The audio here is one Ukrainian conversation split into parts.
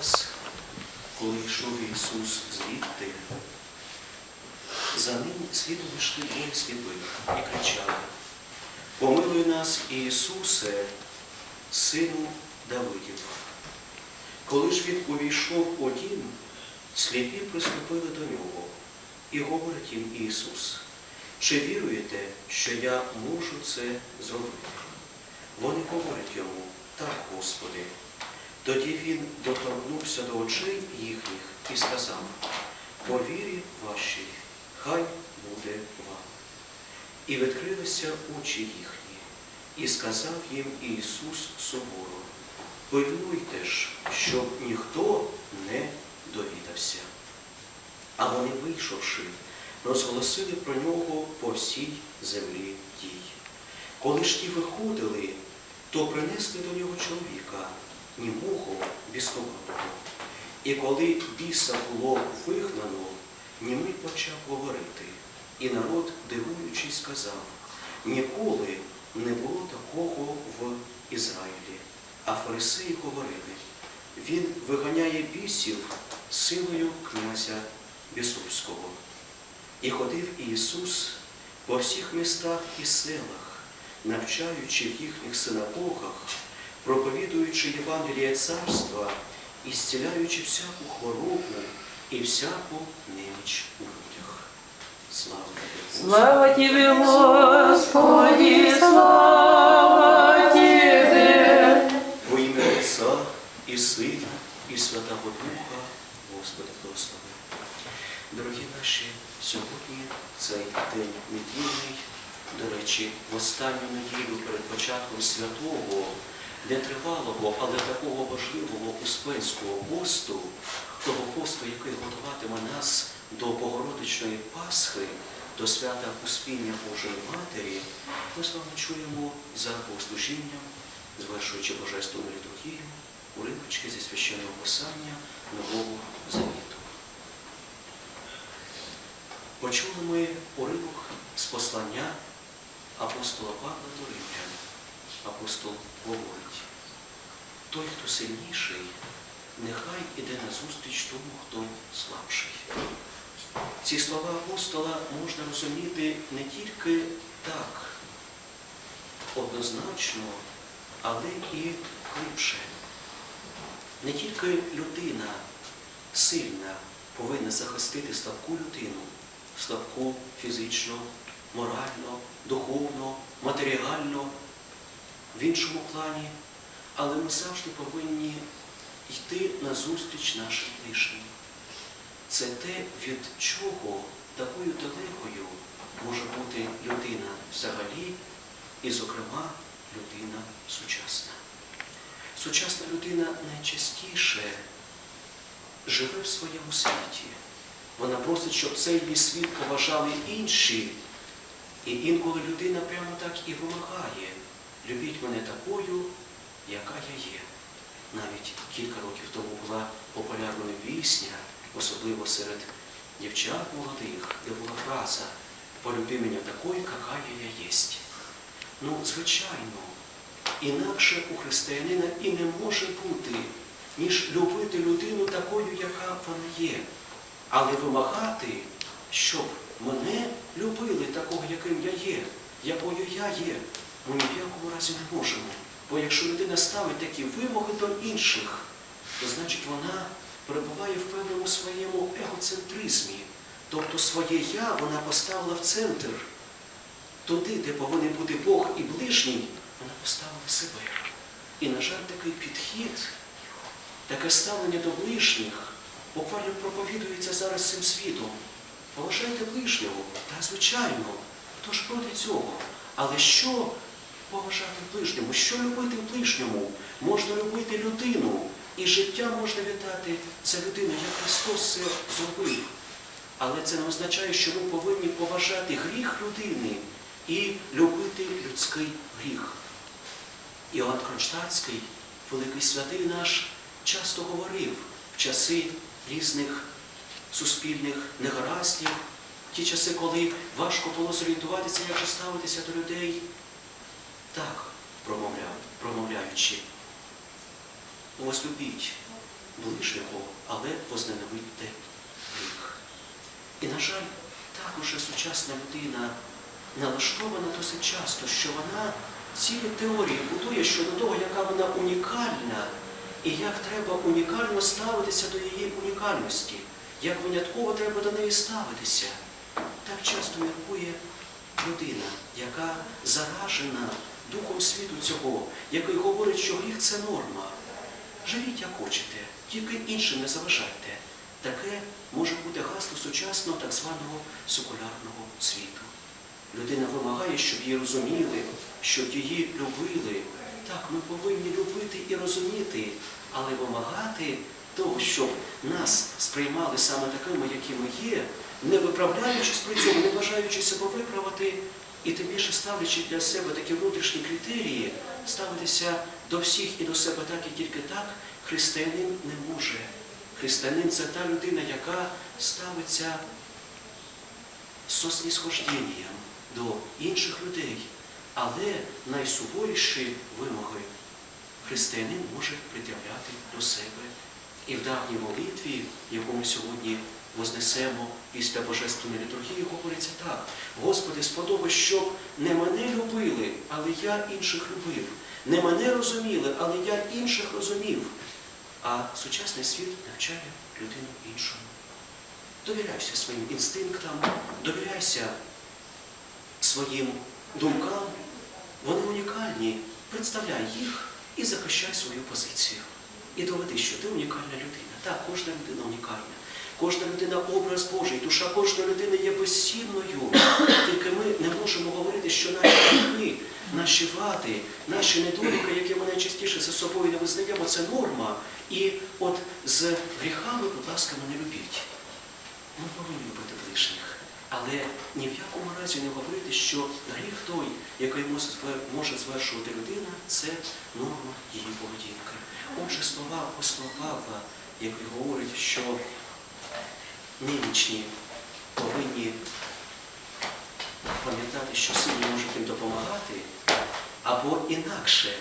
час, коли йшов Ісус звідти, за ним слідом йшли двоє сліпих і кричали, Помилуй нас, Ісусе, Сину Давидів. Коли ж він увійшов у дім, сліпі приступили до нього і говорить їм Ісус, чи віруєте, що я можу це зробити? Вони говорять йому, так, Господи. Тоді він доторкнувся до очей їхніх і сказав, по вірі вашій, хай буде вам. І відкрилися очі їхні, і сказав їм Ісус суворо, пильнуйте ж, щоб ніхто не довідався. А вони, вийшовши, розголосили про нього по всій землі тій. Коли ж ті виходили, то принесли до нього чоловіка, німого біснуватого. І коли біса було вигнано, німий почав говорити, і народ, дивуючись, сказав, ніколи не було такого в Ізраїлі. А фарисеї говорили, він виганяє бісів силою князя Бісовського. І ходив Ісус по всіх містах і селах, навчаючи в їхніх синагогах, проповідуючи Євангеліє царства і зціляючи всяку хворобу і всяку неміч у людях. Слава Тобі, Господи! Слава Тебе, Господи, слава Тебе. Во ім'я Отця і Сина, і Святого Духа, Господи, благослови. Дорогі наші, сьогодні цей день недільний, до речі, в останню неділю перед початком святого, нетривалого, але такого важливого успенського посту, того посту, який готуватиме нас до Богородичної Пасхи, до свята Успіння Божої Матері, ми з вами чуємо за богослужінням, звершуючи Божественну літургію, уривочки зі священного писання Нового Завіту. Почули ми уривок з послання апостола Павла до Римлян. Апостол говорить, той, хто сильніший, нехай іде назустріч тому, хто слабший. Ці слова апостола можна розуміти не тільки так, однозначно, але і глибше. Не тільки людина сильна повинна захистити слабку людину, слабку фізично, морально, духовно, матеріально, в іншому плані, але ми завжди повинні йти назустріч нашим ближнім. Це те, від чого такою далекою може бути людина взагалі, і, зокрема, людина сучасна. Сучасна людина найчастіше живе в своєму світі. Вона просить, щоб цей її світ поважали інші. І інколи людина прямо так і вимагає. Любіть мене такою, яка я є. Навіть кілька років тому була популярною пісня, особливо серед дівчат молодих, де була фраза Полюби мене такою, яка я єсть. Ну, звичайно, інакше у християнина і не може бути, ніж любити людину такою, яка вона є, але вимагати, щоб мене любили такого, яким я є, якою я є, ми ні в якому разі не можемо. Бо якщо людина ставить такі вимоги до інших, то значить вона перебуває в певному своєму егоцентризмі. Тобто своє я вона поставила в центр. Туди, де повинен бути Бог і ближній, вона поставила себе. І, на жаль, такий підхід, таке ставлення до ближніх буквально проповідується зараз цим світом. Поважайте ближнього, та звичайно, хто ж проти цього? Але що поважати ближньому? Що любити ближньому? Можна любити людину, і життя можна віддати за людину, як Христос це зробив. Але це не означає, що ми повинні поважати гріх людини і любити людський гріх. Іоанн Кронштадтський, великий святий наш, часто говорив в часи різних суспільних негараздів, ті часи, коли важко було зорієнтуватися, як же ставитися до людей, так промовляв, промовляючи, возлюбіть ближнього, але возненавидьте гріх. І, на жаль, так уже сучасна людина налаштована досить часто, що вона цілі теорії будує щодо того, яка вона унікальна, і як треба унікально ставитися до її унікальності, як винятково треба до неї ставитися. Так часто міркує людина, яка заражена духом світу цього, який говорить, що гріх це норма. Живіть, як хочете, тільки іншим не заважайте. Таке може бути гасло сучасного так званого секулярного світу. Людина вимагає, щоб її розуміли, щоб її любили. Так, ми повинні любити і розуміти, але вимагати того, щоб нас сприймали саме такими, які ми є, не виправляючись при цьому, не бажаючи себе виправити, і тим більше ставлячи для себе такі внутрішні критерії, ставитися до всіх і до себе так і тільки так, християнин не може. Християнин це та людина, яка ставиться з снисхожденням до інших людей. Але найсуворіші вимоги християнин може пред'являти до себе. І в давній молитві, яку ми сьогодні вознесемо після Божественної літургії, говориться так. Господи, сподобай, щоб не мене любили, але я інших любив. Не мене розуміли, але я інших розумів. А сучасний світ навчає людину іншому. Довіряйся своїм інстинктам, довіряйся своїм думкам. Вони унікальні. Представляй їх і захищай свою позицію. І доведи, що ти унікальна людина. Так, кожна людина унікальна. Кожна людина образ Божий, душа кожної людини є безцінною. Тільки ми не можемо говорити, що наші гріхи, наші вади, наші недоліки, які ми найчастіше за собою не визнаємо, це норма. І от з гріхами, будь ласка, мене любіть. Ми повинні любити ближніх. Але ні в якому разі не говорити, що гріх той, який може звершувати людина, це норма її поведінки. Отже, слова апостола Павла, який говорить, що немічні повинні пам'ятати, що сильні можуть їм допомагати, або інакше.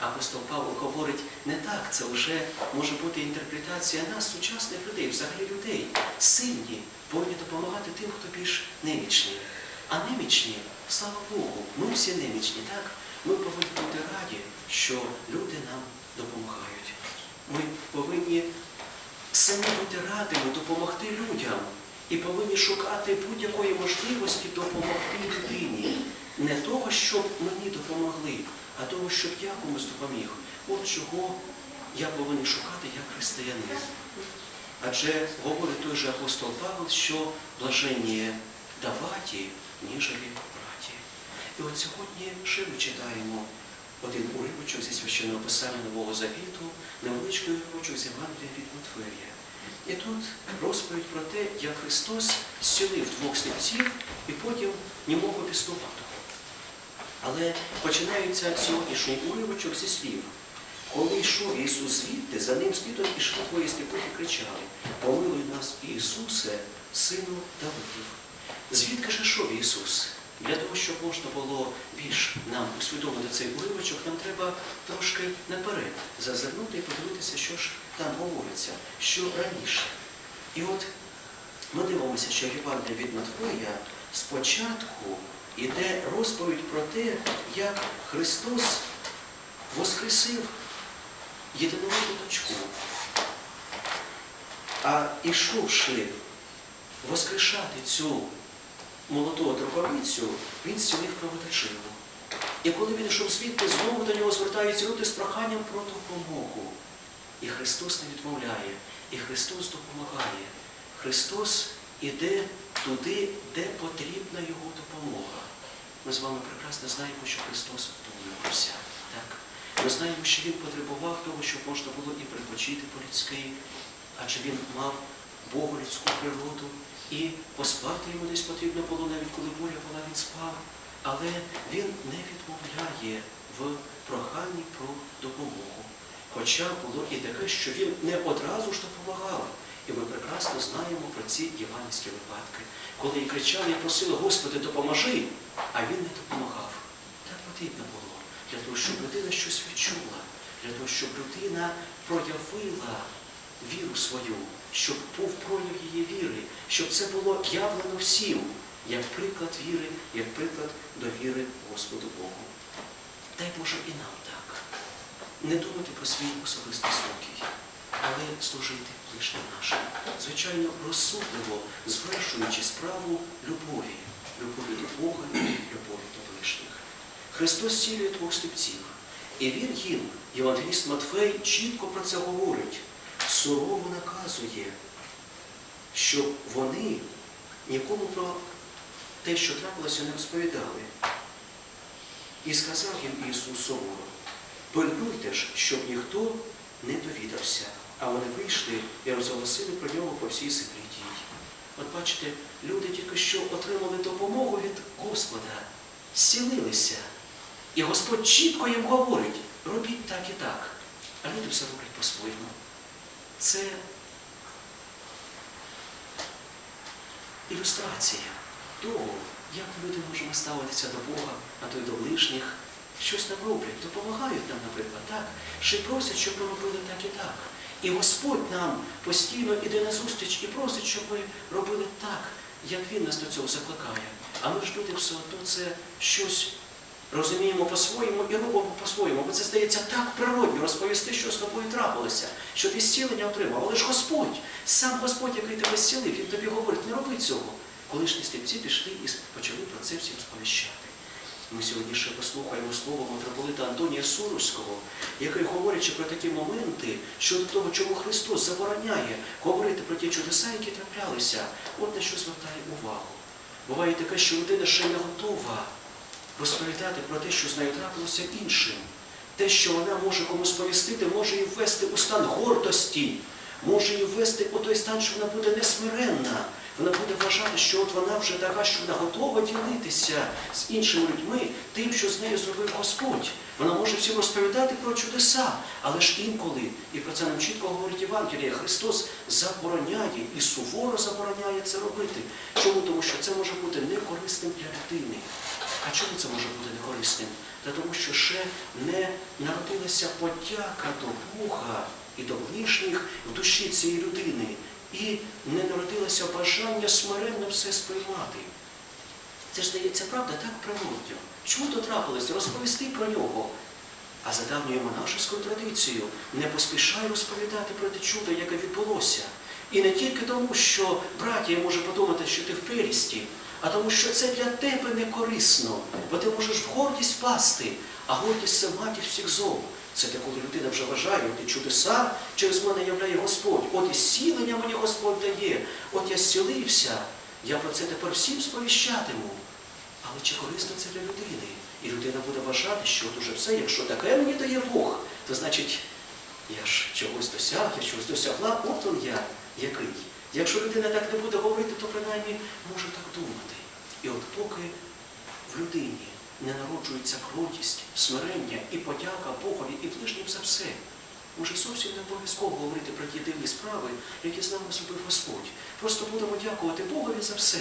Апостол Павло говорить не так, це вже може бути інтерпретація нас, сучасних людей, взагалі людей. Сильні повинні допомагати тим, хто більш немічний. А немічні, слава Богу, ми всі немічні, так? Ми повинні бути раді, що люди нам допомагають. Ми повинні самі бути радими допомогти людям і повинні шукати будь-якої можливості допомогти людині. Не того, щоб мені допомогли, а того, щоб я комусь допоміг. От чого я повинен шукати як християнин. Адже говорить той же апостол Павел, що блаженніє даваті, ніжелі браті. І от сьогодні ще ми читаємо один уривочок зі священного писання Нового Завіту, невеличкий уривочок з Євангелія від Матфея. І тут розповідь про те, як Христос зцілив двох сліпців і потім німого пістуватого. Але починається сьогоднішній уривочок зі слів. Коли йшов Ісус звідти, за ним слідом ішли двоє сліпих і кричали, помилуй нас, Ісусе, Сину Давидів. Звідки ж йшов Ісус? Для того, щоб можна було більш нам усвідомити цей уривочок, нам треба трошки наперед зазирнути і подивитися, що ж там говориться, що раніше. І от ми дивимося, що Євангелія від Матфея спочатку іде розповідь про те, як Христос воскресив єдинородну дочку. А ішовши воскрешати цю молоду дроковицю, він зцілив кровоточиву. І коли він йшов звідти, знову до нього звертаються люди з проханням про допомогу. І Христос не відмовляє, і Христос допомагає. Христос іде туди, де потрібна Його допомога. Ми з вами прекрасно знаємо, що Христос втомлювався. Так? Ми знаємо, що Він потребував того, щоб можна було і припочити по-людськи, адже Він мав Богу людську природу, і поспати йому десь потрібно було, навіть коли буря була, він спав. Але він не відмовляє в проханні про допомогу. Хоча було і таке, що він не одразу ж допомагав. І ми прекрасно знаємо про ці євангельські випадки, коли і кричали і просили, Господи, допоможи, а він не допомагав. Так потрібно було, для того, щоб людина щось відчула, для того, щоб людина проявила віру свою, щоб був прояв її віри, щоб це було явлено всім, як приклад віри, як приклад довіри Господу Богу. Дай Боже і нам так. Не думати про свій особистий спокій, але служити ближнім нашим. Звичайно, розсудливо, звершуючи справу любові, любові до Бога і любові до ближніх. Христос цілює двох сліпців. І він їм, Євангеліст Матфей, чітко про це говорить, сурово наказує, щоб вони нікому про те, що трапилося, не розповідали. І сказав їм Ісус суворо, пильнуйте ж, щоб ніхто не довідався. А вони вийшли і розголосили про нього по всій землі дій. От бачите, люди тільки що отримали допомогу від Господа, зцілилися. І Господь чітко їм говорить, робіть так і так. А люди все роблять по-своєму. Це ілюстрація того, як люди можемо ставитися до Бога, а то й до ближніх. Щось нам роблять, допомагають нам, наприклад, так, й просять, щоб ми робили так і так. І Господь нам постійно іде на зустріч і просить, щоб ми робили так, як Він нас до цього закликає. А ми ж люди все одно це щось розуміємо по-своєму і робимо по-своєму. Бо це здається так природньо розповісти, що з тобою трапилося, що ти зцілення отримав. Але ж Господь, сам Господь, який тебе зцілив, Він тобі говорить, не роби цього. Колишні сліпці пішли і почали про це всім сповіщати. Ми сьогодні ще послухаємо слово митрополита Антонія Суровського, який, говорячи про такі моменти, щодо того, чому Христос забороняє говорити про ті чудеса, які траплялися, от на що звертає увагу. Буває таке, що людина ще не готова розповідати про те, що з нею трапилося іншим. Те, що вона може комусь повістити, може її ввести у стан гордості, може її ввести у той стан, що вона буде несмиренна. Вона буде вважати, що от вона вже така, що вона готова ділитися з іншими людьми тим, що з нею зробив Господь. Вона може всім розповідати про чудеса, але ж інколи, і про це нам чітко говорить Євангеліє, Христос забороняє і суворо забороняє це робити. Чому? Тому що це може бути некорисним для людини. А чому це може бути некорисним? Та тому що ще не народилася подяка до Бога і до ближніх в душі цієї людини. І не народилося бажання смиренно все сприймати. Це ж здається, правда, так природньо. Чому то трапилось? Розповісти про нього. А за давньою монашеською традицією не поспішай розповідати про те чудо, яке відбулося. І не тільки тому, що братія може подумати, що ти в прелісті, а тому, що це для тебе не корисно, бо ти можеш в гордість впасти, а гордість це матір всіх зол. Це те, коли людина вже вважає, от і чудеса через мене являє Господь, от і зцілення мені Господь дає, от я зцілився, я про це тепер всім сповіщатиму. Але чи корисно це для людини? І людина буде вважати, що от уже все, якщо таке мені дає Бог, то значить я ж чогось досяг, я чогось досягла, от он я який. Якщо людина так не буде говорити, то принаймні може так думати. І от поки в людині не народжується кротість, смирення і подяка Богові і ближнім за все, може зовсім не обов'язково говорити про ті дивні справи, які з нами зробив Господь. Просто будемо дякувати Богові за все.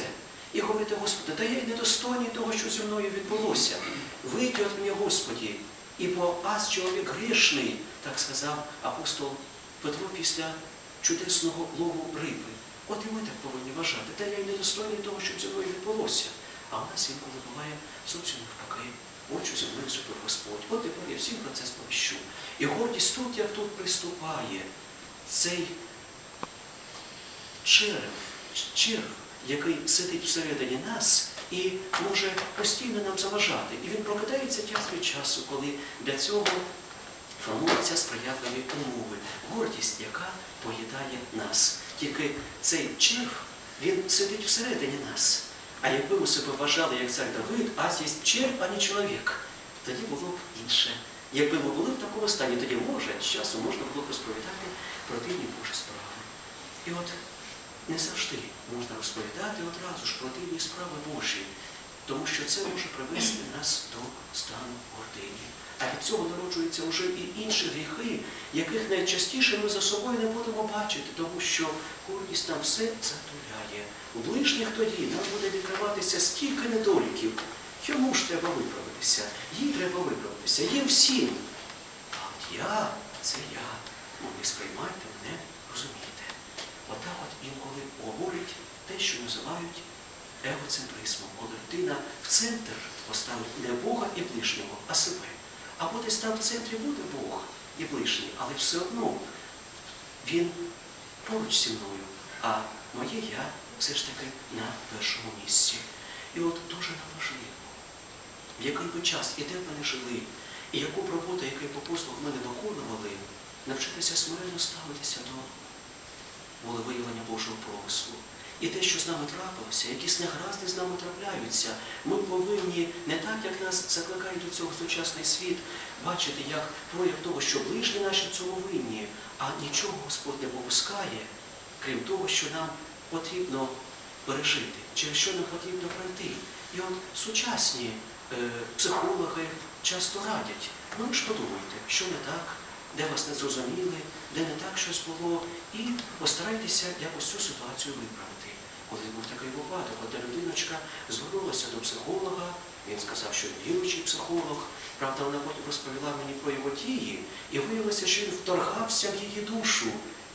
І говорити, Господи, та я й недостойний того, що зі мною відбулося. Вийди від мене, Господі, ібо аз чоловік грішний, так сказав апостол Петро після чудесного лову риби. От і ми так повинні вважати. Та я й недостойний того, що зі мною відбулося. А в нас інколи буває зовсім навпаки. Зі зробив Господь. От тепер я всім про це сповіщу. І гордість тут, як тут приступає, цей черв, черв, який сидить всередині нас і може постійно нам заважати. І він прокидається час від часу, коли для цього формуються сприятливі умови. Гордість, яка поїдає нас. Тільки цей черв, він сидить всередині нас. А якби ми себе вважали, як цар Давид, а з'їсть черв, а не чоловік, тоді було б інше. Якби ми були в такому стані, тоді може, з часу можна було б розповідати про дивні Божі справи. І от не завжди можна розповідати одразу ж про дивні справи Божі, тому що це може привести нас до стану гордині. А від цього народжуються вже і інші гріхи, яких найчастіше ми за собою не будемо бачити, тому що гордість нам все затуляє. У ближніх тоді нам буде відкриватися стільки недоліків. Йому ж треба виправитися, їй треба виправитися, їм всім. А от я, це я. Ну, не сприймайте мене Розумієте? Отак от інколи говорить те, що називають егоцентризмом, коли людина в центр поставить не Бога і ближнього, а себе. Або десь там в центрі буде Бог і ближній, але все одно він поруч зі мною, а моє я все ж таки на першому місці. І от дуже нам важливо, в який би час і де б ми не жили, і яку роботу, який би послуг ми не виконували, навчитися смиренно ставитися до волевиявлення Божого промислу. І те, що з нами трапилося, якісь негаразди з нами трапляються, ми повинні не так, як нас закликає до цього сучасний світ, бачити як прояв того, що ближні наші в цьому винні, а нічого Господь не попускає, крім того, що нам потрібно пережити, через що нам потрібно пройти. І от сучасні е, психологи часто радять, ну ж подумайте, що не так, де вас не зрозуміли, де не так щось було, і постарайтеся якось цю ситуацію виправити. Колись був такий випадок, одна людиночка звернулася до психолога, він сказав, що віруючий психолог. Правда, вона потім розповіла мені про його дії, і виявилося, що він вторгався в її душу.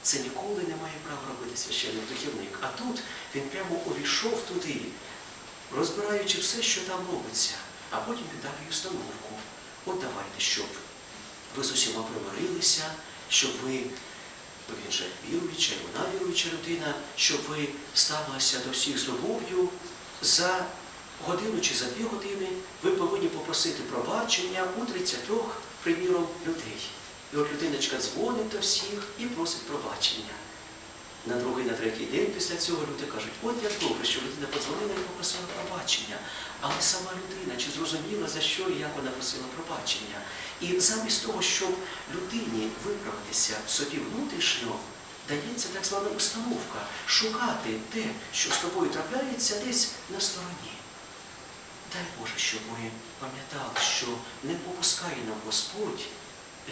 Це ніколи не має права робити священний духівник. А тут він прямо увійшов туди, розбираючи все, що там робиться, а потім віддав їй установку. От давайте, щоб ви з усіма примирилися, щоб ви, він же віруюча, і вона віруюча людина, щоб ви ставилися до всіх з любов'ю за годину чи за дві години ви повинні попросити пробачення у 30, приміром, людей. І от людиночка дзвонить до всіх і просить пробачення. На другий, на третій день після цього люди кажуть, от як добре, що людина подзвонила і попросила пробачення. Але сама людина чи зрозуміла, за що і як вона просила пробачення. І замість того, щоб людині виправитися собі внутрішньо, дається так звана установка шукати те, що з тобою трапляється десь на стороні. Дай Боже, щоб ми пам'ятали, що не попускає нам Господь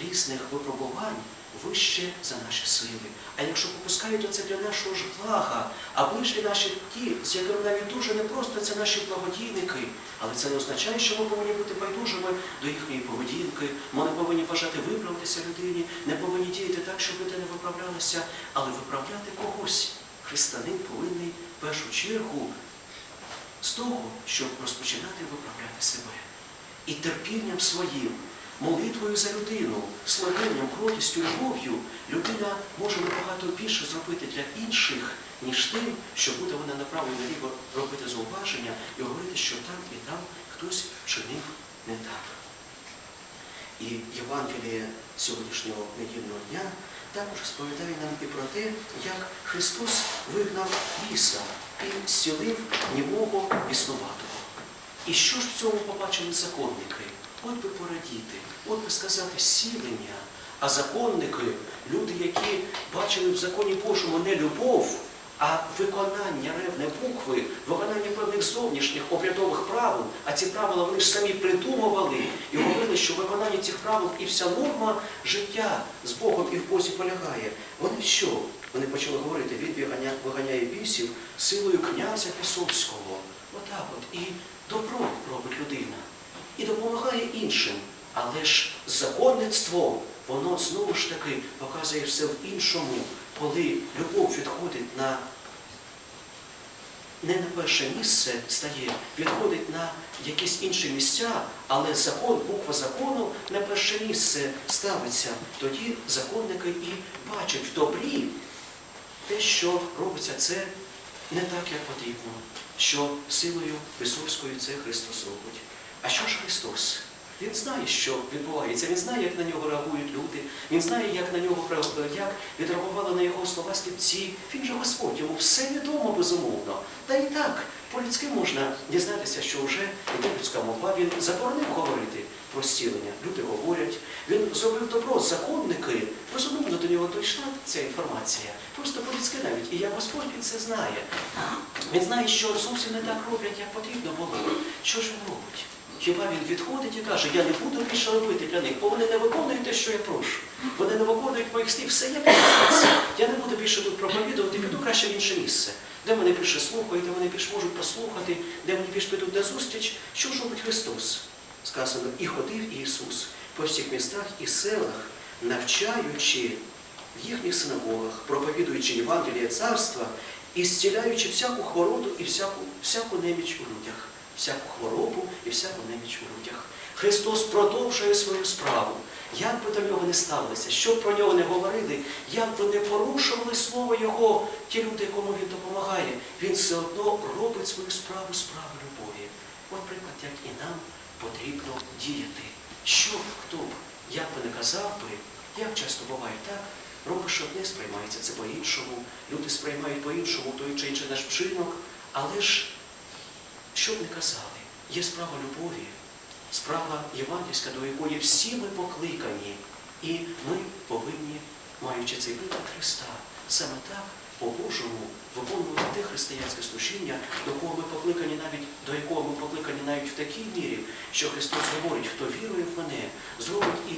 різних випробувань вище за наші сили. А якщо попускає, то це для нашого ж блага. А ближні наші ті, з якими навіть дуже непросто, це наші благодійники. Але це не означає, що ми повинні бути байдужими до їхньої поведінки. Ми не повинні бажати виправитися людині, не повинні діяти так, щоб людина виправлялася, але виправляти когось. Християнин повинний в першу чергу з того, щоб розпочинати виправляти себе. І терпінням своїм, молитвою за людину, смиренням, кротістю, любов'ю людина може набагато більше зробити для інших, ніж тим, що буде вона направо і наліво робити зауваження і говорити, що там і там хтось вчинив не так. І Євангеліє сьогоднішнього недільного дня також розповідає нам і про те, як Христос вигнав біса і зцілив німого біснуватого. І що ж в цьому побачили законники? От би порадіти, от би сказати зцілення. А законники, люди, які бачили в законі Божому не любов, а виконання ревне букви, виконання певних зовнішніх обрядових правил, а ці правила вони ж самі придумували і говорили, що виконання цих правил і вся норма життя з Богом і в Бозі полягає. Вони що? Вони почали говорити, він виганяє бісів силою князя Пісовського. Отак от. І добро робить людина. І допомагає іншим. Але ж законництво, воно знову ж таки показує все в іншому, коли любов відходить на не на перше місце стає, відходить на якісь інші місця, але закон, буква закону на перше місце ставиться. Тоді законники і бачать в добрі те, що робиться це не так, як потрібно, що силою Висоцькою це Христос робить. А що ж Христос? Він знає, що відбувається, він знає, як на нього реагують люди, він знає, як на нього як відреагували на його слова сліпці. Він же Господь, йому все відомо безумовно. Та і так, по-людськи можна дізнатися, що вже йде людська мова, він заборонив говорити про зцілення. Люди говорять, він зробив добро, законники. Безумовно, до нього дійшла ця інформація. Просто по-людськи навіть. І як Господь він це знає. Він знає, що зовсім не так роблять, як потрібно було. Що ж він робить? Хіба він відходить і каже, я не буду більше робити для них, бо вони не виконують те, що я прошу. Вони не виконують моїх слів, все я підписався. Я не буду більше тут проповідувати, піду краще в інше місце, де мене більше слухають, де вони більше можуть послухати, де мені більше підуть на зустріч. Що ж робить Христос? Сказано, і ходив Ісус по всіх містах і селах, навчаючи в їхніх синагогах, проповідуючи Євангеліє царства і зціляючи всяку хворобу і всяку, всяку неміч у людях, всяку хворобу і всяку неміч у людях. Христос продовжує свою справу. Як би до нього не ставилися, що б про нього не говорили, як би не порушували слово Його, ті люди, якому він допомагає, він все одно робить свою справу справу любові. От приклад, як і нам потрібно діяти. Що б, хто б, як би не казав би, як часто буває так, робиш одне, сприймається це по-іншому, люди сприймають по-іншому той чи інший наш вчинок, але ж, що не казали, є справа любові, справа євангельська, до якої всі ми покликані, і ми повинні, маючи цей виклик Христа, саме так по-Божому виконувати те християнське служіння, до кого ми покликані навіть, до якого ми покликані навіть в такій мірі, що Христос говорить, хто вірує в мене, зробить і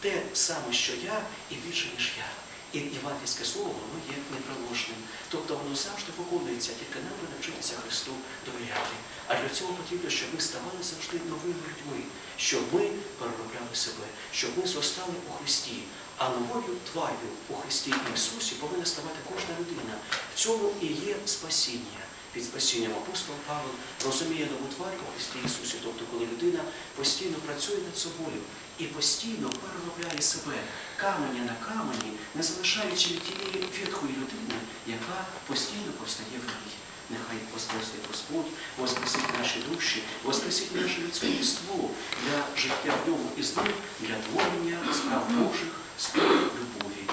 те саме, що я, і більше, ніж я. І євангельське слово воно є неприложним. Тобто воно завжди виконується, тільки нам навчитися Христу. Для цього потрібно, щоб ми ставали завжди новими людьми, щоб ми переробляли себе, щоб ми зростали у Христі. А новою тварю у Христі Ісусі повинна ставати кожна людина. В цьому і є спасіння. Під спасінням апостол Павел розуміє нову тварь у Христі Ісусі, тобто коли людина постійно працює над собою і постійно переробляє себе каменя на камені, не залишаючи від тієї відхої людини, яка постійно постає в ній. Нехай воскресить Господь, воскресить наші душі, воскресить наше людське єство для життя в ньому і з ним, для творення справ Божих, справ любові.